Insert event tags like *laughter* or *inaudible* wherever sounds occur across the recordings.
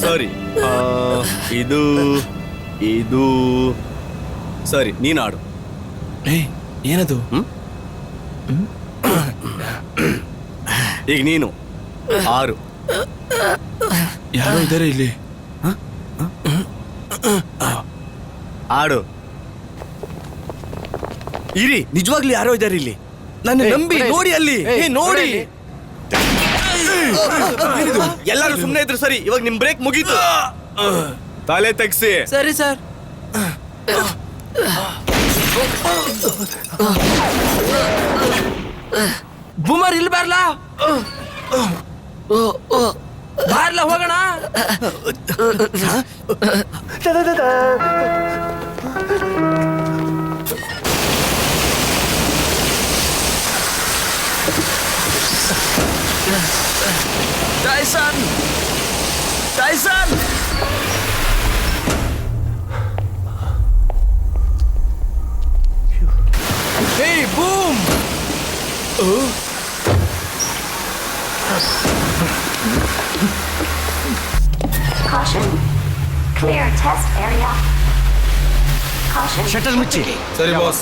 ಸರಿ ಆ, *laughs* ಇದು ಇದು. ಸರಿ ಆಡು ಏ ಏನದು? ಈಗ ನೀನು. ಆರು. ಯಾರೋ ಇದ್ದಾರೆ ಇಲ್ಲಿ. ಆಡು ಇರಿ ನಿಜವಾಗ್ಲೂ ಯಾರೋ ಇದ್ದಾರೆ ಇಲ್ಲಿ. ನನ್ನ ನಂಬಿ ನೋಡಿ ಅಲ್ಲಿ. ನೋಡಿ? ಎಲ್ಲರೂ ಸುಮ್ಮನೆ ಇದ್ರು ಸರಿ ಇವಾಗ ನಿಮ್ ಬ್ರೇಕ್ ಮುಗೀತು. ತಲೆ ತೆಗ್ಸಿ. ಸರಿ ಸರ್. ಬುಮರ್ ಇಲ್ಲಿ ಬರ್ಲಾ? ಬಾರ್ಲ ಹೋಗೋಣ. Tyson Tyson Hey, boom! Caution. Clear test area. Caution. Shutter ಮುಚ್ಚಿ ಸರಿ ಬಾಸ್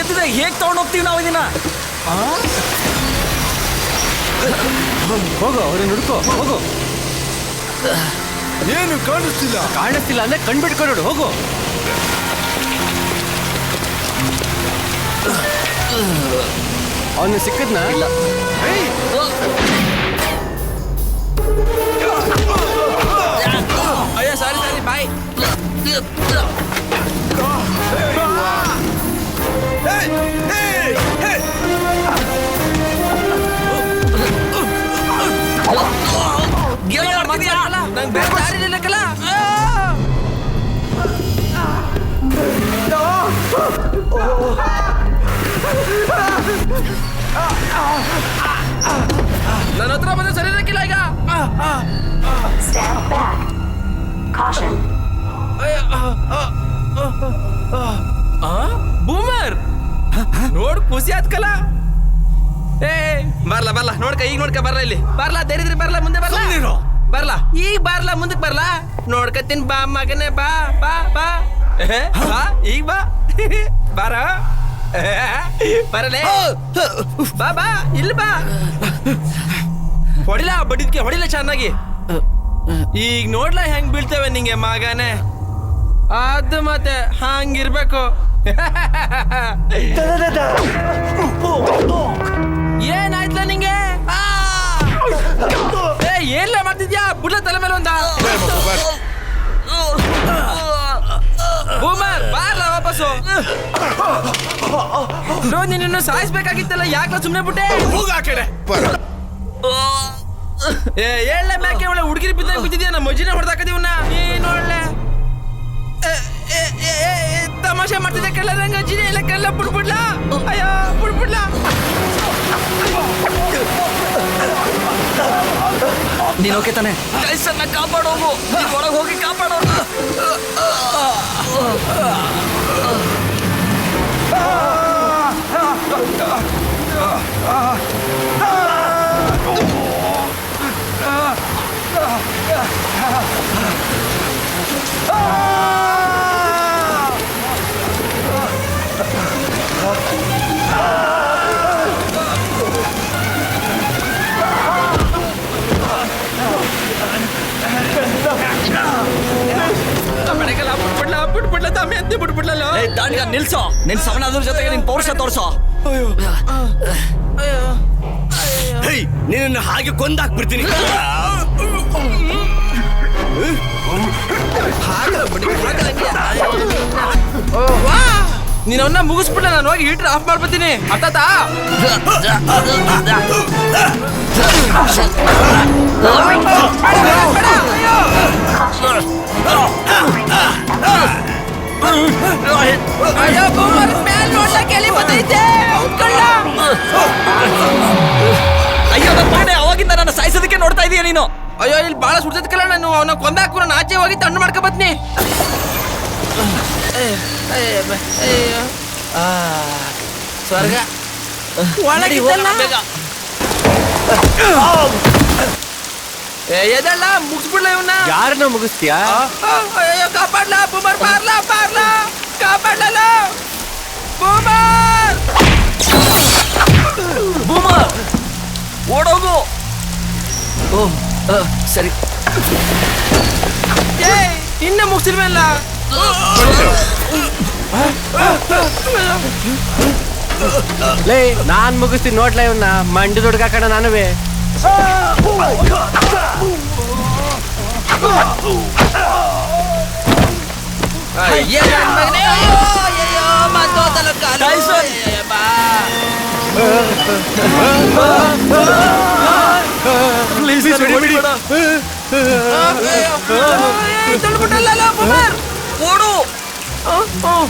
ಎತ್ತಿದೆ ಹೇಗ್ ತಗೊಂಡ್ ಹೋಗ್ತೀವಿ ನಾವು ಇದನ್ನ ಹೋಗೋ ಅವ್ರನ್ನ ಹುಡುಕೋ ಹೋಗೋ. ಏನು ಕಾಣಿಸ್ತಿಲ್ಲ? ಕಾಣಿಸ್ತಿಲ್ಲ ಅಂದ್ರೆ ಕಣ್ಬಿಟ್ಕೊಂಡು ನೋಡು ಹೋಗು. ಅವನು ಸಿಕ್ಕದ್ನ? ಇಲ್ಲ. ಅಯ್ಯೋ ಸಾರಿ ಸಾರಿ ಬಾಯ್ ನಂಗೆ ಬೇರೆ ದಾರಿ ಇಲ್ಲ ಕಲ ನನ್ನ ಹತ್ರ ಬಂದ್ರೆ ಸರಿ ಇರಕ್ಕಿಲ್ಲ ಈಗ ಬೂಮರ್ ನೋಡ್ ಖುಷಿ ಆತ್ಕಲ್ಲ ಏ ಬರ್ಲ ಬರ್ಲ ನೋಡ್ಕ ಈಗ ನೋಡ್ಕ ಬರ್ಲ ಇಲ್ಲಿ. ಬರ್ಲಾ ಧೈರ್ಯದ್ರಿ ಬರ್ಲಾ ಮುಂದೆ ಬರ್ಲಾ. ಬರ್ಲಾ ಈಗ ಬರ್ಲಾ ಮುಂದಕ್ಕೆ ಬರ್ಲಾ. ನೋಡ್ಕತ್ತೀನಿ ಬಾ ಮಗನೇ ಬಾ ಬಾ ಬಾ. ಬಾ ಈಗ ಬಾ. ಬಾರ. ಬರಲೇ. ಬಾ ಬಾ ಇಲ್ಲಿ ಬಾ. ಹೊಡಿಲ ಬಡಿದ್ಕೆ ಹೊಡಿಲ ಚೆನ್ನಾಗಿ. ಈಗ ನೋಡ್ಲಾ ಹೆಂಗ್ ಬೀಳ್ತೇವೆ ನಿಂಗೆ ಮಗನೇ. ಅದು ಮತ್ತೆ ಹಂಗಿರ್ಬೇಕು. ಏನಾಯ್ತಲ್ಲ ನಿಂಗೆ? ಏನ್ಲ ಮಾಡ್ತಿದ್ಯಾ? ಬುಡ ತಲೆ ಮೇಲೆ ಒಂದ? ಬೂಮರ್ ಬಾರ್ಲ ವಾಪಸ್ಸು. ನೋ ನಿನ್ನ ಸಾಯಿಸ್ಬೇಕಾಗಿತ್ತಲ್ಲ ಯಾಕೆ ಸುಮ್ಮನೆ ಬಿಟ್ಟೆ? ಹೋಗಾಕಡೆ ಏ ಏಳ್ಳೆ ಮ್ಯಾಕೆ ಒಳ್ಳೆ ಹುಡುಗಿರಿ ಬಿದ್ದಾಗ ಬಿದ್ದಿದ್ಯಾ? ನಮ್ಮ ಮಜ್ಜಿನ ಹೊಡೆದಾಕದೀವನ್ನ ತಮಾಷೆ ಮಾಡ್ತಿದ್ದೆ. ಕಳ್ಳ ರಂಗ ಜಿನಿ ಎಲ್ಲ ಕೆಲ್ಲ ಬಿಡ್ಬಿಡ್ಲಾ ಅಯ್ಯೋ ಬಿಡ್ಬಿಡ್ಲಾ ನೀನು ಓಕೆ ತಾನೆ? ಕೈಸನ್ನ ಕಾಪಾಡೋಗು ಒಳಗೆ ಹೋಗಿ ಕಾಪಾಡೋರು ಬೆಳಗೆಲ್ಲ ದಾಂಡ್ಗ ನಿಲ್ಸೋ. ನಿನ್ ಸವಣಾದ್ರ ಜೊತೆಗೆ ನಿನ್ ಪೌರುಷ ತೋರ್ಸೋ. ಅಯ್ಯೋ ಹೇ ನಿನ್ನ ಹಾಗೆ ಕೊಂದಾಕ್ಬಿಡ್ತೀನಿ. ಹಾಗಲ್ಲ ಬಿಡಿ ಹಾಗಲ್ಲ ಹಂಗೆ. ವಾ! ನೀನ್ ಅವನ್ನ ಮುಗಿಸ್ಬಿಟ್ಟ ನಾನು ಹೋಗಿ ಹೀಟರ್ ಆಫ್ ಮಾಡ್ಬಿಡ್ತೀನಿ. ಅರ್ಥಾತ ಅಯ್ಯೋ ಮಗನೇ ಅವಾಗಿಂದ ನನ್ನ ಸಾಯಿಸೋದಕ್ಕೆ ನೋಡ್ತಾ ಇದೀಯ ನೀನು. ಅಯ್ಯೋ, ಇಲ್ಲಿ ಬಾಳ ಸುಡ್ತೈತ್ಕಲ್ಲ ನಾನು, ಅವನ ಕೊಂದಾಕು ನಾನು ಆಚೆ ಹೋಗಿ ತಣ್ಣು ಮಾಡ್ಕೊ ಬತ್ನಿ. ಸ್ವರ್ಗ ಒಳಗಿದ್ದಲ್ಲ ಏ, ಎದಳ್ಳ ಮುಗಿಸ್ಬಿಡ್ಲ ಇವನ್ನ ಯಾರನ್ನ ಮುಗಿಸ್ತೀಯಾ ಅಯ್ಯೋ ಕಾಪಾಡ್ಲಾ ಬೂಮರ್ ಪಾರ್ಲಾ ಪಾರ್ಲಾ ಕಾಪಾಡ್ಲಲ್ಲ ಬೂಮರ್ ಬೂಮರ್ ಓಡೋಗು ಓ ಆ, ಸರಿ ಏ ಇನ್ನ ಮುಗಿಸಿಲ್ವಲ್ಲ ಲೇ ನಾನ್ ಮುಗಿಸ್ತೀನಿ ನೋಡ್ಲ ಇವನ್ನ ಮಂಡಿ ದುಡ್ಗಾಕಣ ನಾನುವೆ ಅಯ್ಯ ನನ್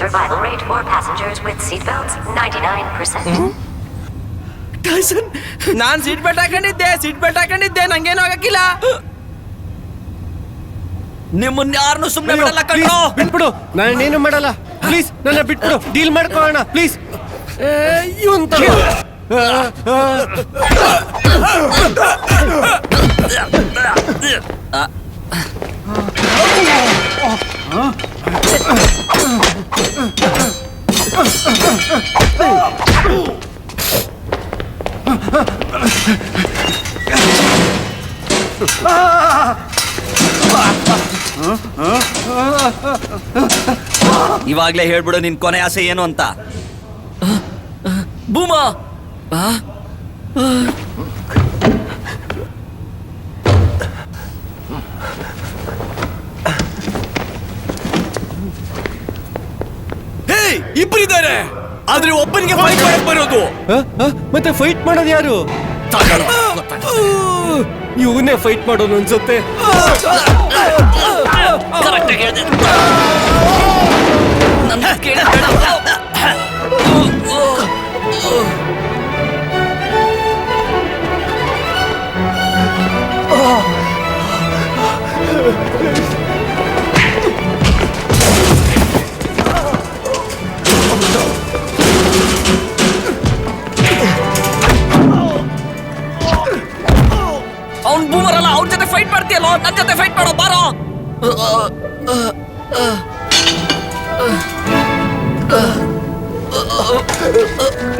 survival rate for passengers with seatbelts 99%. Tyson non seat belt ಹಾಕೊಂಡಿದ್ದೆ ಸೀಟ್ ಬೆಲ್ಟ್ ಹಾಕೊಂಡಿದ್ದೆ ನಂಗೇನು ಆಗಕ್ಕಿಲ್ಲ. ನಿಮ್ಮನ್ನ ಯಾರನ್ನು ಸುಮ್ಮನೆ ಬಿಡಲ್ಲ ಕಣ್ಣು ಬಿಟ್ಬಿಡು. ನಾನು ಏನು ಮಾಡಲ್ಲ. ಪ್ಲೀಸ್ ನನ್ನ ಬಿಟ್ಬಿಡು. ಡೀಲ್ ಮಾಡ್ಕೊಳ್ಳೋಣ ಪ್ಲೀಸ್ ಇವನ್ ಇವಾಗ್ಲೇ ಹೇಳ್ಬಿಡು ನಿನ್ ಕೊನೆ ಆಸೆ ಏನು ಅಂತ. ಬೂಮಾ ಆದ್ರೆ ಒಬ್ಬನಿಗೆ ಫೈಟ್ ಮಾಡಕ್ ಬರೋದು ಮತ್ತೆ ಫೈಟ್ ಮಾಡೋದು ಯಾರು ಇವನೇ ಫೈಟ್ ಮಾಡೋನು ಅನ್ಸುತ್ತೆ ಕರೆಕ್ಟಾಗಿ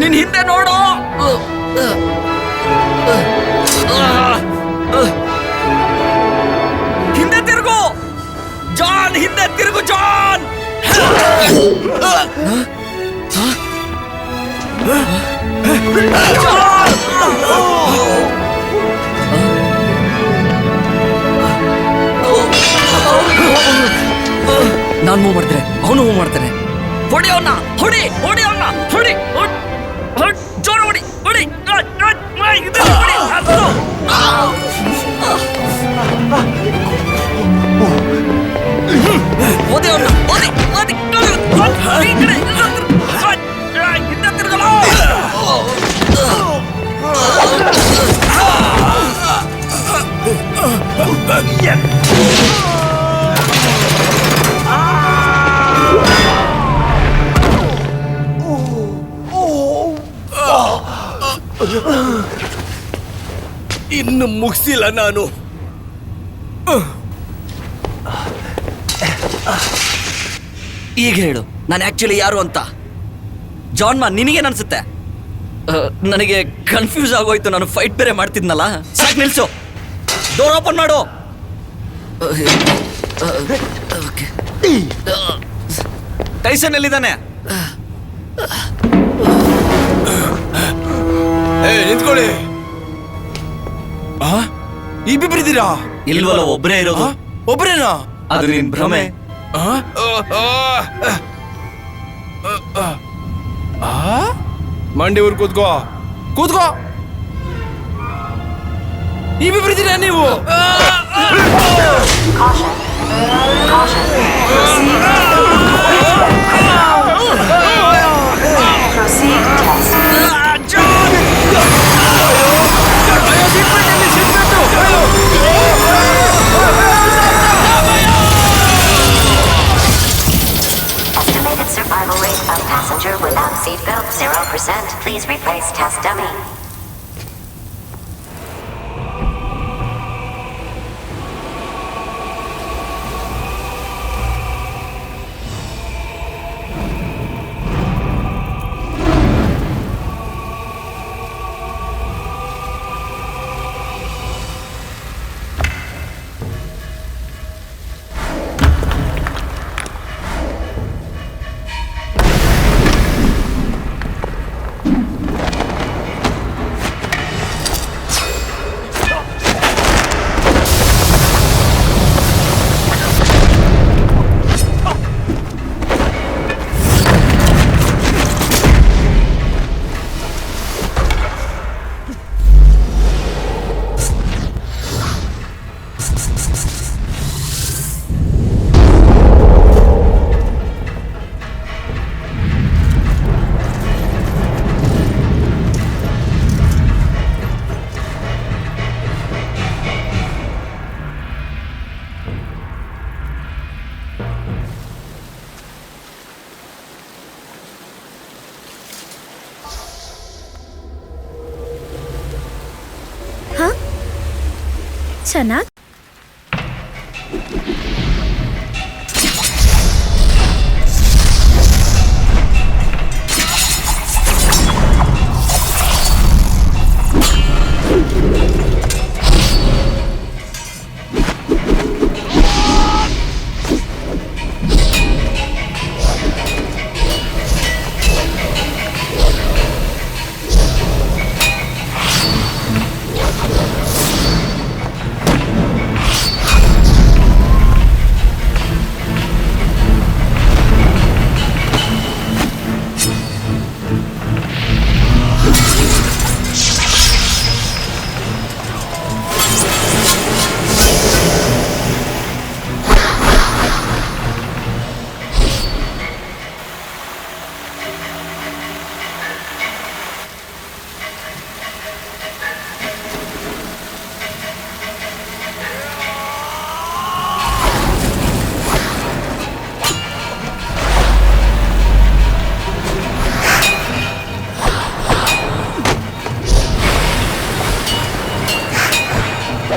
ನಿನ್ ಹಿಂದೆ ನೋಡು. ಹಿಂದೆ ತಿರುಗು. ಜಾನ್ ಹಿಂದೆ ತಿರುಗು ಜಾನ್. ಇನ್ನು ಮುಗಿಸಿಲ್ಲ ನಾನು. ಈಗ ಹೇಳು, ನಾನು ಆಕ್ಚುಲಿ ಯಾರು ಅಂತ? ಜಾನ್ ಮಾ ನಿನಗೇನು ಅನ್ಸುತ್ತೆ? ನನಗೆ ಕನ್ಫ್ಯೂಸ್ ಆಗೋಯ್ತು, ನಾನು ಫೈಟ್ ಬೇರೆ ಮಾಡ್ತಿದ್ನಲ್ಲ? ಸಾಕು ನಿಲ್ಸು. ಡೋರ್ ಓಪನ್ ಮಾಡು. ಟೈಸನ್ ಎಲ್ಲಿದ್ದಾನೆ? ನಿಂತ್ಕೊಳ್ಳಿ. ಆ? ಇಬ್ಬಿಬ್ಬರಿದ್ದೀರಾ ಇಲ್ವಲ್ಲ ಒಬ್ರೇ ಇರೋದು. ಒಬ್ರೇನಾ? ಅದು ನಿನ್ ಭ್ರಮೆ? ಮಂಡಿ ಊರ್ ಕೂತ್ಕೋ. ಕೂತ್ಕೋ. ಇಬ್ಬಿಬ್ರಿದ್ದೀರಾ ನೀವು. Proceed. Proceed passenger without seatbelt 0%. Please replace test dummy. ಚೆನ್ನಾಗಿ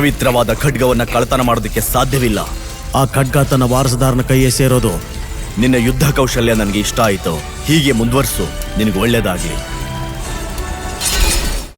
ಪವಿತ್ರವಾದ ಖಡ್ಗವನ್ನ ಕಳತನ ಮಾಡೋದಕ್ಕೆ ಸಾಧ್ಯವಿಲ್ಲ. ಆ ಖಡ್ಗ ತನ್ನ ವಾರಸದಾರನ ಕೈಯೇ ಸೇರೋದು. ನಿನ್ನ ಯುದ್ಧ ಕೌಶಲ್ಯ ನನಗೆ ಇಷ್ಟ ಆಯಿತು. ಹೀಗೆ ಮುಂದುವರಿಸು. ನಿನಗೆ ಒಳ್ಳೇದಾಗ್ಲಿ